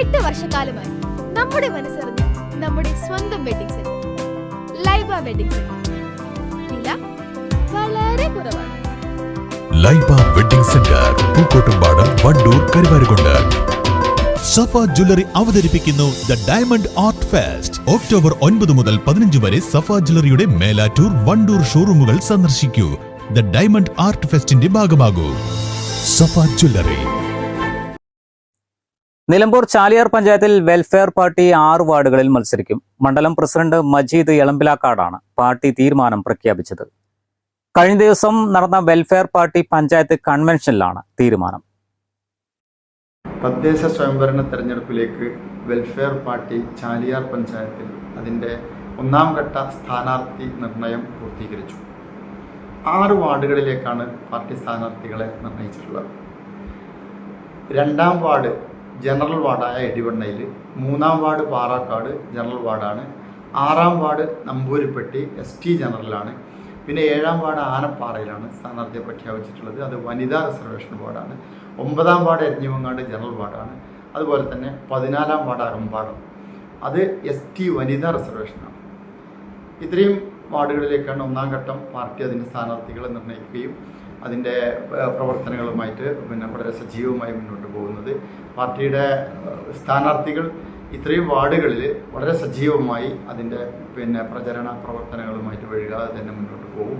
എട്ട് വർഷക്കാലമായി നമ്മുടെ മനസ്സറിഞ്ഞ് നമ്മുടെ സ്വന്തം wedding centre Laiba wedding centre വില വളരെ കുറവാണ്. Laiba wedding centre Pookkottumpadam Wandoor Karuvarakundu. Safa jewellery അവതരിപ്പിക്കുന്നു the diamond art fest October ഒൻപത് മുതൽ പതിനഞ്ച് വരെ സഫ ജ്വല്ലറിയുടെ മേലാറ്റൂർ വണ്ടൂർ ഷോറൂമുകൾ സന്ദർശിക്കൂ. ദ ഡയമണ്ട് ആർട്ട് ഫെസ്റ്റിന്റെ ഭാഗമാകൂ. സഫ ജ്വല്ലറി. നിലമ്പൂർ ചാലിയാർ പഞ്ചായത്തിൽ വെൽഫെയർ പാർട്ടി ആറ് വാർഡുകളിൽ മത്സരിക്കും. മണ്ഡലം പ്രസിഡന്റ് മജീദ് എളമ്പിലാക്കാടാണ് പാർട്ടി തീരുമാനം പ്രഖ്യാപിച്ചത്. കഴിഞ്ഞ ദിവസം നടന്ന വെൽഫെയർ പാർട്ടി പഞ്ചായത്ത് കൺവെൻഷനിലാണ് തീരുമാനം. തദ്ദേശ സ്വയംഭരണ തെരഞ്ഞെടുപ്പിലേക്ക് വെൽഫെയർ പാർട്ടി ചാലിയാർ പഞ്ചായത്തിൽ അതിന്റെ ഒന്നാം ഘട്ട സ്ഥാനാർത്ഥി നിർണയം പൂർത്തീകരിച്ചു. ആറ് വാർഡുകളിലേക്കാണ് പാർട്ടി സ്ഥാനാർത്ഥികളെ നിർണയിച്ചിട്ടുള്ളത്. രണ്ടാം വാർഡ് ജനറൽ വാർഡായ എടിവണ്ണയിൽ മൂന്നാം വാർഡ് പാറാക്കാട് ജനറൽ വാർഡാണ് ആറാം വാർഡ് നമ്പൂരിപ്പെട്ടി എസ് ടി ജനറലാണ് പിന്നെ ഏഴാം വാർഡ് ആനപ്പാറയിലാണ് സ്ഥാനാർത്ഥിയെ പ്രഖ്യാപിച്ചിട്ടുള്ളത്. അത് വനിതാ റിസർവേഷൻ വാർഡാണ്. ഒമ്പതാം വാർഡ് എരഞ്ഞിമങ്ങാട് ജനറൽ വാർഡാണ്. അതുപോലെ തന്നെ പതിനാലാം വാർഡ് അറമ്പാടം അത് എസ് ടി വനിതാ റിസർവേഷനാണ്. ഇത്രയും വാർഡുകളിലേക്കാണ് ഒന്നാം ഘട്ടം പാർട്ടി അതിന്റെ സ്ഥാനാർത്ഥികളെ നിർണയിക്കുകയും അതിന്റെ പ്രവർത്തനങ്ങളുമായിട്ട് പിന്നെ വളരെ സജീവമായി മുന്നോട്ട് പോകുന്നത്. പാർട്ടിയുടെ സ്ഥാനാർത്ഥികൾ ഇത്രയും വാർഡുകളിൽ വളരെ സജീവമായി അതിന്റെ പിന്നെ പ്രചരണ പ്രവർത്തനങ്ങളുമായിട്ട് വഴുകാതെ തന്നെ മുന്നോട്ട് പോകും.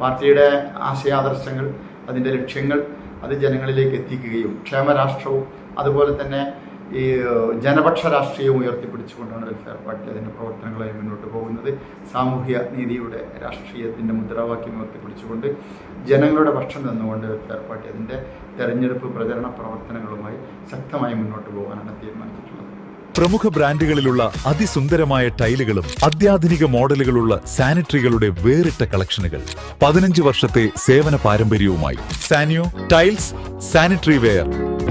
പാർട്ടിയുടെ ആശയാദർശങ്ങൾ അതിന്റെ ലക്ഷ്യങ്ങൾ അത് ജനങ്ങളിലേക്ക് എത്തിക്കുകയും ക്ഷേമരാഷ്ട്രവും അതുപോലെ തന്നെ ഈ ജനപക്ഷ രാഷ്ട്രീയവും ഉയർത്തിപ്പിടിച്ചുകൊണ്ടാണ് വെൽഫെയർ പാർട്ടി അതിന്റെ പ്രവർത്തനങ്ങളായി മുന്നോട്ട് പോകുന്നത്. സാമൂഹ്യ നീതിയുടെ രാഷ്ട്രീയത്തിന്റെ മുദ്രാവാക്യം ഉയർത്തിപ്പിടിച്ചുകൊണ്ട് ജനങ്ങളുടെ പക്ഷം നിന്നുകൊണ്ട് വെൽഫെയർ പാർട്ടി അതിന്റെ തെരഞ്ഞെടുപ്പ് പ്രചരണ പ്രവർത്തനങ്ങളുമായി ശക്തമായി മുന്നോട്ട് പോകാനാണ് തീരുമാനിച്ചിട്ടുള്ളത്. പ്രമുഖ ബ്രാൻഡുകളിലുള്ള അതിസുന്ദരമായ ടൈലുകളും അത്യാധുനിക മോഡലുകളുള്ള സാനിറ്ററികളുടെ വേറിട്ട കളക്ഷനുകൾ പതിനഞ്ച് വർഷത്തെ സേവന പാരമ്പര്യവുമായി Sanyo tiles sanitary ware.